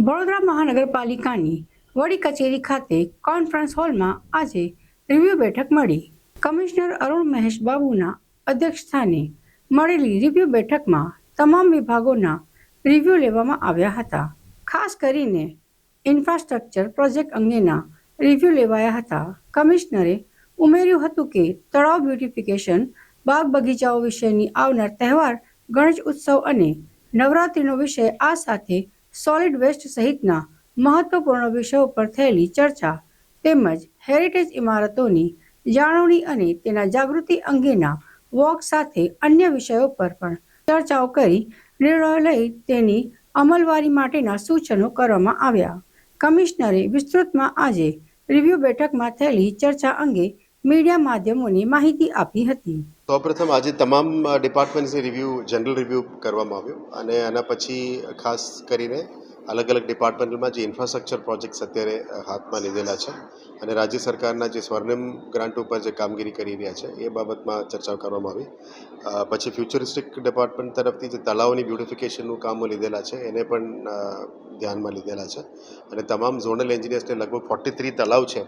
વડોદરા મહાનગરપાલિકાની વડી કચેરી ખાતે કોન્ફરન્સ હોલમાં આજે રિવ્યુ બેઠક મળી. કમિશનર અરુણ મહેશ બાબુના અધ્યક્ષસ્થાને મળેલી રિવ્યુ બેઠકમાં તમામ વિભાગોના રિવ્યુ લેવામાં આવ્યા હતા. ખાસ કરીને ઇન્ફ્રાસ્ટ્રક્ચર પ્રોજેક્ટ અંગેના રિવ્યુ લેવાયા હતા. કમિશનરે ઉમેર્યું હતું કે તળાવ બ્યુટિફિકેશન, બાગ બગીચાઓ વિશેની આવનાર તહેવાર, ગણેશ ઉત્સવ અને નવરાત્રિનો વિષય આ સાથે સોલિડ વેસ્ટ સહિતના મહત્વપૂર્ણ વિષયો પર થયેલી ચર્ચા તેમજ હેરિટેજ ઇમારતોની જાળવણી અને તેના જાગૃતિ અંગેના વોક સાથે અન્ય વિષયો પર પણ ચર્ચાઓ કરી. નિર્ણયો લઈ તેની અમલવારી માટેના સૂચનો કરવામાં આવ્યા. કમિશનરે વિસ્તૃતમાં આજે રિવ્યુ બેઠકમાં થયેલી ચર્ચા અંગે મીડિયા માધ્યમોને માહિતી આપી હતી. સૌપ્રથમ આજે તમામ ડિપાર્ટમેન્ટ્સની રિવ્યૂ જનરલ રિવ્યૂ કરવામાં આવ્યો અને આના પછી ખાસ કરીને અલગ અલગ ડિપાર્ટમેન્ટમાં જે ઇન્ફ્રાસ્ટ્રક્ચર પ્રોજેક્ટ્સ અત્યારે હાથમાં લીધેલા છે અને રાજ્ય સરકારના જે સ્વર્ણિમ ગ્રાન્ટ ઉપર જે કામગીરી કરી રહ્યા છે એ બાબતમાં ચર્ચા કરવામાં આવી. પછી ફ્યુચરિસ્ટિક ડિપાર્ટમેન્ટ તરફથી જે તળાવોની બ્યુટિફિકેશનનું કામો લીધેલા છે એને પણ ધ્યાનમાં લીધેલા છે. અને તમામ ઝોનલ એન્જિનિયર્સને લગભગ ફોર્ટી થ્રી તળાવ છે.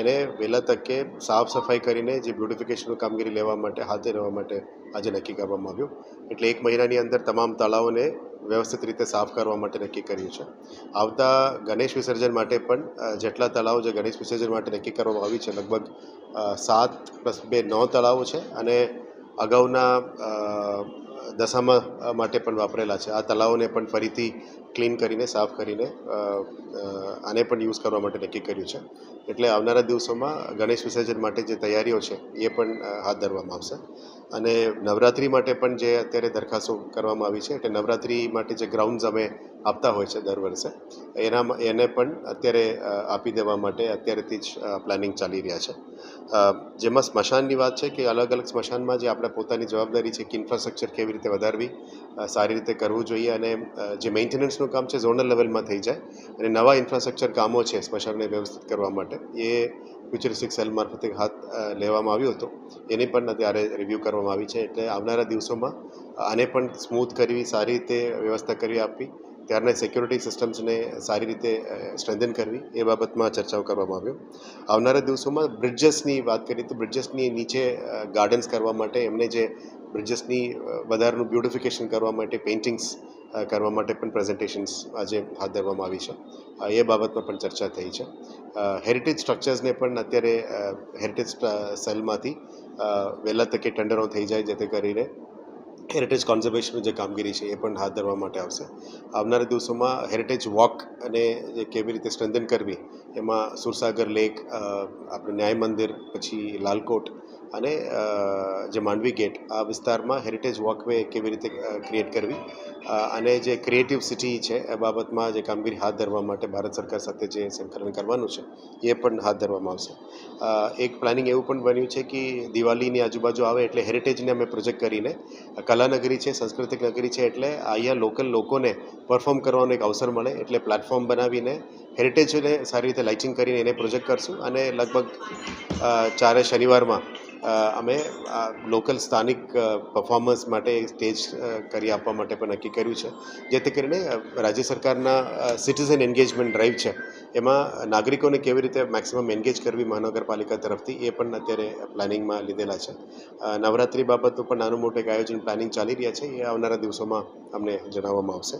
એને વહેલા તકે સાફ સફાઈ કરીને જે બ્યુટિફિકેશનનું કામગીરી લેવા માટે, હાથે રહેવા માટે આજે નક્કી કરવામાં આવ્યું. એટલે એક મહિનાની અંદર તમામ તળાવોને વ્યવસ્થિત રીતે સાફ કરવા માટે નક્કી કર્યું છે. આવતા ગણેશ વિસર્જન માટે પણ જેટલા તળાવો જે ગણેશ વિસર્જન માટે નક્કી કરવામાં આવી છે, લગભગ સાત પ્લસ બે નવ તળાવો છે. અને અગાઉના દશામાં માટે પણ વાપરેલા છે. આ તળાવોને પણ ફરીથી ક્લીન કરીને, સાફ કરીને આને પણ યુઝ કરવા માટે નક્કી કર્યું છે. એટલે આવનારા દિવસોમાં ગણેશ વિસર્જન માટે જે તૈયારીઓ છે, એ પણ હાથ ધરવામાં આવશે. અને નવરાત્રિ માટે પણ જે અત્યારે દરખાસ્તો કરવામાં આવી છે, એટલે નવરાત્રિ માટે જે ગ્રાઉન્ડ્સ અમે આપતા હોય છે દર વર્ષે એના એને પણ અત્યારે આપી દેવા માટે અત્યારેથી જ પ્લાનિંગ ચાલી રહ્યા છે. જેમાં સ્મશાનની વાત છે કે અલગ અલગ સ્મશાનમાં જે આપણે પોતાની જવાબદારી છે કે ઇન્ફ્રાસ્ટ્રક્ચર કેવી રીતે વધારવી સારી રીતે કરવું જોઈએ અને જે મેન્ટેનન્સનું કામ છે ઝોનલ લેવલમાં થઈ જાય અને નવા ઇન્ફ્રાસ્ટ્રક્ચર કામો છે સ્મશાનને વ્યવસ્થિત કરવા માટે, એ ફ્યુચરિસ્ટિક સેલ મારફતે હાથ લેવામાં આવ્યો હતો. એની પણ અત્યારે રિવ્યૂ કરવામાં આવી છે. એટલે આવનારા દિવસોમાં આને પણ સ્મૂથ કરવી સારી રીતે વ્યવસ્થા કરી આપવી ત્યારના સિક્યોરિટી સિસ્ટમ્સને સારી રીતે સ્ટ્રેન્થન કરવી, એ બાબતમાં ચર્ચાઓ કરવામાં આવ્યો. આવનારા દિવસોમાં બ્રિજસની વાત કરીએ તો બ્રિજસની નીચે ગાર્ડન્સ કરવા માટે એમને જે બ્રિજસની વધારાનું બ્યુટિફિકેશન કરવા માટે પેઇન્ટિંગ્સ કરવા માટે પણ પ્રેઝન્ટેશન્સ આજે હાથ ધરવામાં આવી છે. એ બાબતમાં પણ ચર્ચા થઈ છે. હેરિટેજ સ્ટ્રક્ચર્સને પણ અત્યારે હેરિટેજ સેલમાંથી વહેલા તકે ટેન્ડરો થઈ જાય જેથી કરીને હેરિટેજ કોન્ઝર્વેશનની જે કામગીરી છે, એ પણ હાથ ધરવા માટે આવશે. આવનારા દિવસોમાં હેરિટેજ વોક અને જે કેવી રીતે સ્ટ્રેન્થન કરવી, એમાં સુરસાગર લેક આપણે ન્યાય મંદિર, પછી લાલકોટ અને જે માંડવી ગેટ આ વિસ્તારમાં હેરિટેજ વોકવે કેવી રીતે ક્રિએટ કરવી અને જે ક્રિએટિવ સિટી છે, એ બાબતમાં જે કામગીરી હાથ ધરવા માટે ભારત સરકાર સાથે જે સંકલન કરવાનું છે, એ પણ હાથ ધરવામાં આવશે. એક પ્લાનિંગ એવું પણ બન્યું છે કે દિવાળીની આજુબાજુ આવે એટલે હેરિટેજને અમે પ્રોજેક્ટ કરીને કલાનગરી છે, સાંસ્કૃતિક નગરી છે એટલે અહીંયા લોકલ લોકોને પરફોર્મ કરવાનો એક અવસર મળે એટલે પ્લેટફોર્મ બનાવીને હેરિટેજને સારી રીતે લાઇટિંગ કરીને એને પ્રોજેક્ટ કરશું અને લગભગ ચારે શનિવારમાં અમે લોકલ સ્થાનિક પરફોર્મન્સ માટે સ્ટેજ કરી આપવા માટે પણ નક્કી કર્યું છે. જેથી કરીને રાજ્ય સરકારના સિટીઝન એન્ગેજમેન્ટ ડ્રાઈવ છે. એમાં નાગરિકોને કેવી રીતે મેક્સિમમ એન્ગેજ કરવી મહાનગરપાલિકા તરફથી, એ પણ અત્યારે પ્લાનિંગમાં લીધેલા છે. નવરાત્રિ બાબતનું પણ નાનું મોટું એક આયોજન પ્લાનિંગ ચાલી રહ્યા છે. એ આવનારા દિવસોમાં અમને જણાવવામાં આવશે.